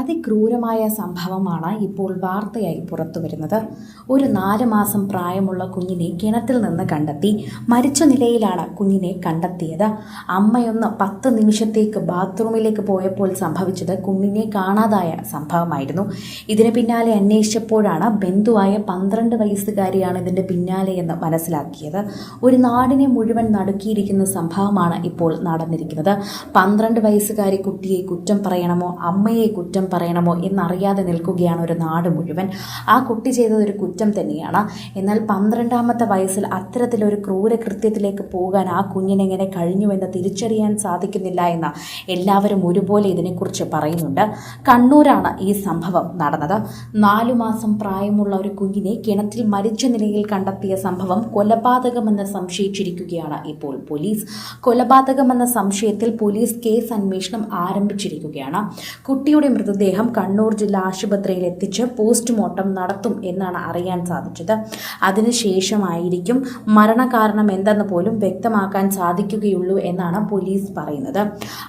അതിക്രൂരമായ സംഭവമാണ് ഇപ്പോൾ വാർത്തയായി പുറത്തു വരുന്നത്. ഒരു നാല് മാസം പ്രായമുള്ള കുഞ്ഞിനെ കിണറ്റിൽ നിന്ന് കണ്ടെത്തി മരിച്ച നിലയിലാണ് കുഞ്ഞിനെ കണ്ടെത്തിയത്. അമ്മയൊന്ന് പത്ത് നിമിഷത്തേക്ക് ബാത്റൂമിലേക്ക് പോയപ്പോൾ സംഭവിച്ചത് കുഞ്ഞിനെ കാണാതായ സംഭവമായിരുന്നു. ഇതിന് പിന്നാലെ അന്വേഷിച്ചപ്പോഴാണ് ബന്ധുവായ പന്ത്രണ്ട് വയസ്സുകാരിയാണ് ഇതിന്റെ പിന്നാലെയെന്ന് മനസ്സിലാക്കിയത്. ഒരു നാടിനെ മുഴുവൻ നടുക്കിയിരിക്കുന്ന സംഭവമാണ് ഇപ്പോൾ നടന്നിരിക്കുന്നത്. പന്ത്രണ്ട് വയസ്സുകാരി കുട്ടിയെ കുറ്റം പറയണമോ അമ്മയെ കുറ്റം പറയണമോ എന്നറിയാതെ നിൽക്കുകയാണ് ഒരു നാട് മുഴുവൻ. ആ കുട്ടി ചെയ്തതൊരു കുറ്റം തന്നെയാണ്. എന്നാൽ പന്ത്രണ്ടാമത്തെ വയസ്സിൽ അത്തരത്തിലൊരു ക്രൂരകൃത്യത്തിലേക്ക് പോകാൻ ആ കുഞ്ഞിനെങ്ങനെ കഴിഞ്ഞുവെന്ന് തിരിച്ചറിയാൻ സാധിക്കുന്നില്ല എന്ന് എല്ലാവരും ഒരുപോലെ ഇതിനെക്കുറിച്ച് പറയുന്നുണ്ട്. കണ്ണൂരാണ് ഈ സംഭവം നടന്നത്. നാലു മാസം പ്രായമുള്ള ഒരു കുഞ്ഞിനെ കിണറ്റിൽ മരിച്ച നിലയിൽ കണ്ടെത്തിയ സംഭവം കൊലപാതകമെന്ന് സംശയിച്ചിരിക്കുകയാണ് ഇപ്പോൾ പോലീസ്. കൊലപാതകമെന്ന സംശയത്തിൽ പോലീസ് കേസ് അന്വേഷണം ആരംഭിച്ചിരിക്കുകയാണ്. കുട്ടിയുടെ മൃതദേഹം കണ്ണൂർ ജില്ലാ ആശുപത്രിയിൽ എത്തിച്ച് പോസ്റ്റ്മോർട്ടം നടത്തും എന്നാണ് അറിയാൻ സാധിച്ചത്. അതിനുശേഷമായിരിക്കും മരണകാരണം എന്തെന്ന് പോലും വ്യക്തമാക്കാൻ സാധിക്കുകയുള്ളൂ എന്നാണ് പോലീസ് പറയുന്നത്.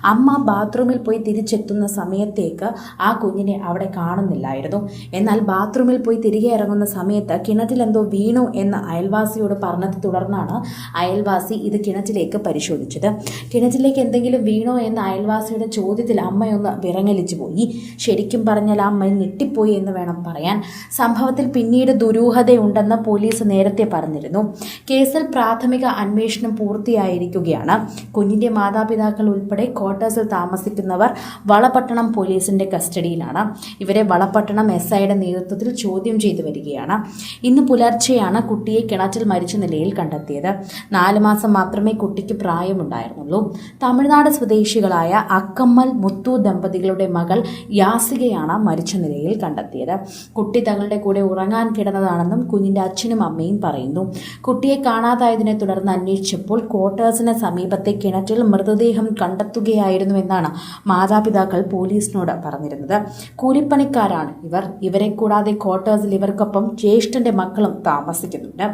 അമ്മ ബാത്റൂമിൽ പോയി തിരിച്ചെത്തുന്ന സമയത്തേക്ക് ആ കുഞ്ഞിനെ അവിടെ കാണുന്നില്ലായിരുന്നു. എന്നാൽ ബാത്റൂമിൽ പോയി തിരികെ ഇറങ്ങുന്ന സമയത്ത് കിണറ്റിലെന്തോ വീണു എന്ന് അയൽവാസിയോട് പറഞ്ഞത് തുടർന്നാണ് അയൽവാസി ഇത് കിണറ്റിലേക്ക് പരിശോധിച്ചത്. കിണറ്റിലേക്ക് എന്തെങ്കിലും വീണോ എന്ന അയൽവാസിയുടെ ചോദ്യത്തിൽ അമ്മയൊന്ന് വിറങ്ങലിച്ചു പോയി. ശരിക്കും പറഞ്ഞാൽ ആ അമ്മ ഞെട്ടിപ്പോയി എന്ന് വേണം പറയാൻ. സംഭവത്തിൽ പിന്നീട് ദുരൂഹതയുണ്ടെന്ന് പോലീസ് നേരത്തെ പറഞ്ഞിരുന്നു. കേസിൽ പ്രാഥമിക അന്വേഷണം പൂർത്തിയായിരിക്കുകയാണ്. കുഞ്ഞിന്റെ മാതാപിതാക്കൾ ഉൾപ്പെടെ ക്വാർട്ടേഴ്സിൽ താമസിക്കുന്നവർ വളപട്ടണം പോലീസിന്റെ കസ്റ്റഡിയിലാണ്. ഇവരെ വളപട്ടണം എസ് ഐയുടെ നേതൃത്വത്തിൽ ചോദ്യം ചെയ്തു വരികയാണ്. ഇന്ന് പുലർച്ചെയാണ് കുട്ടിയെ കിണറ്റിൽ മരിച്ച നിലയിൽ കണ്ടെത്തിയത്. നാല് മാസം മാത്രമേ കുട്ടിക്ക് പ്രായമുണ്ടായിരുന്നുള്ളൂ. തമിഴ്നാട് സ്വദേശികളായ അക്കമ്മൽ മുത്തു ദമ്പതികളുടെ മകൾ യാസികയാണ് മരിച്ച നിലയിൽ കണ്ടെത്തിയത്. കുട്ടി തങ്ങളുടെ കൂടെ ഉറങ്ങാൻ കിടന്നതാണെന്നും കുഞ്ഞിന്റെ അച്ഛനും അമ്മയും പറയുന്നു. കുട്ടിയെ കാണാതായതിനെ തുടർന്ന് അന്വേഷിച്ചപ്പോൾ ക്വാർട്ടേഴ്സിന് സമീപത്തെ കിണറ്റിൽ മൃതദേഹം കണ്ടെത്തുകയായിരുന്നുവെന്നാണ് മാതാപിതാക്കൾ പോലീസിനോട് പറഞ്ഞിരുന്നത്. കൂലിപ്പണിക്കാരാണ് ഇവർ. ഇവരെ കൂടാതെ ക്വാർട്ടേഴ്സിൽ ഇവർക്കൊപ്പം ജ്യേഷ്ഠന്റെ മക്കളും താമസിക്കുന്നുണ്ട്.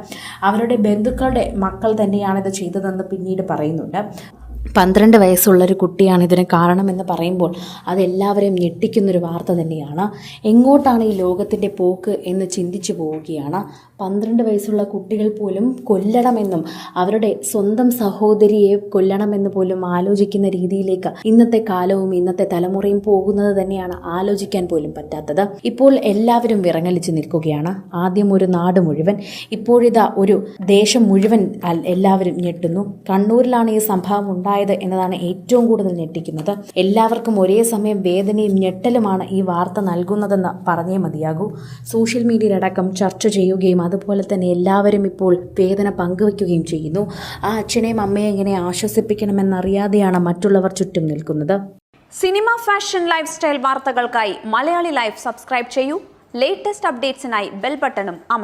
അവരുടെ ബന്ധുക്കളുടെ മക്കൾ തന്നെയാണ് ഇത് ചെയ്തതെന്ന് പിന്നീട് പറയുന്നുണ്ട്. പന്ത്രണ്ട് വയസ്സുള്ളൊരു കുട്ടിയാണ് ഇതിന് കാരണമെന്ന് പറയുമ്പോൾ അതെല്ലാവരെയും ഞെട്ടിക്കുന്നൊരു വാർത്ത തന്നെയാണ്. എങ്ങോട്ടാണ് ഈ ലോകത്തിന്റെ പോക്ക് എന്ന് ചിന്തിച്ചു പോവുകയാണ്. പന്ത്രണ്ട് വയസ്സുള്ള കുട്ടികൾ പോലും കൊല്ലണമെന്നും അവരുടെ സ്വന്തം സഹോദരിയെ കൊല്ലണമെന്ന് പോലും ആലോചിക്കുന്ന രീതിയിലേക്ക് ഇന്നത്തെ കാലവും ഇന്നത്തെ തലമുറയും പോകുന്നത് തന്നെയാണ് ആലോചിക്കാൻ പോലും പറ്റാത്തത്. ഇപ്പോൾ എല്ലാവരും വിറങ്ങലിച്ച് നിൽക്കുകയാണ്. ആദ്യം ഒരു നാട് മുഴുവൻ ഇപ്പോഴിതാ ഒരു ദേശം മുഴുവൻ എല്ലാവരും ഞെട്ടുന്നു. കണ്ണൂരിലാണ് ഈ സംഭവം ഉണ്ടായത് എന്നതാണ് ഏറ്റവും കൂടുതൽ ഞെട്ടിക്കുന്നത്. എല്ലാവർക്കും ഒരേ സമയം വേദനയും ഞെട്ടലുമാണ് ഈ വാർത്ത നൽകുന്നതെന്ന് പറഞ്ഞേ മതിയാകൂ. സോഷ്യൽ മീഡിയയിലടക്കം ചർച്ച ചെയ്യുകയും അതുപോലെ തന്നെ എല്ലാവരും ഇപ്പോൾ വേദന പങ്കുവയ്ക്കുകയും ചെയ്യുന്നു. ആ അച്ഛനെയും അമ്മയെ എങ്ങനെ ആശ്വസിപ്പിക്കണമെന്നറിയാതെയാണ് മറ്റുള്ളവർ ചുറ്റും നിൽക്കുന്നത്. സിനിമ ഫാഷൻ ലൈഫ് സ്റ്റൈൽ വാർത്തകൾക്കായി മലയാളി ലൈഫ് സബ്സ്ക്രൈബ് ചെയ്യൂ. ലേറ്റസ്റ്റ് അപ്ഡേറ്റ്സിനായി ബെൽ ബട്ടണും അമർ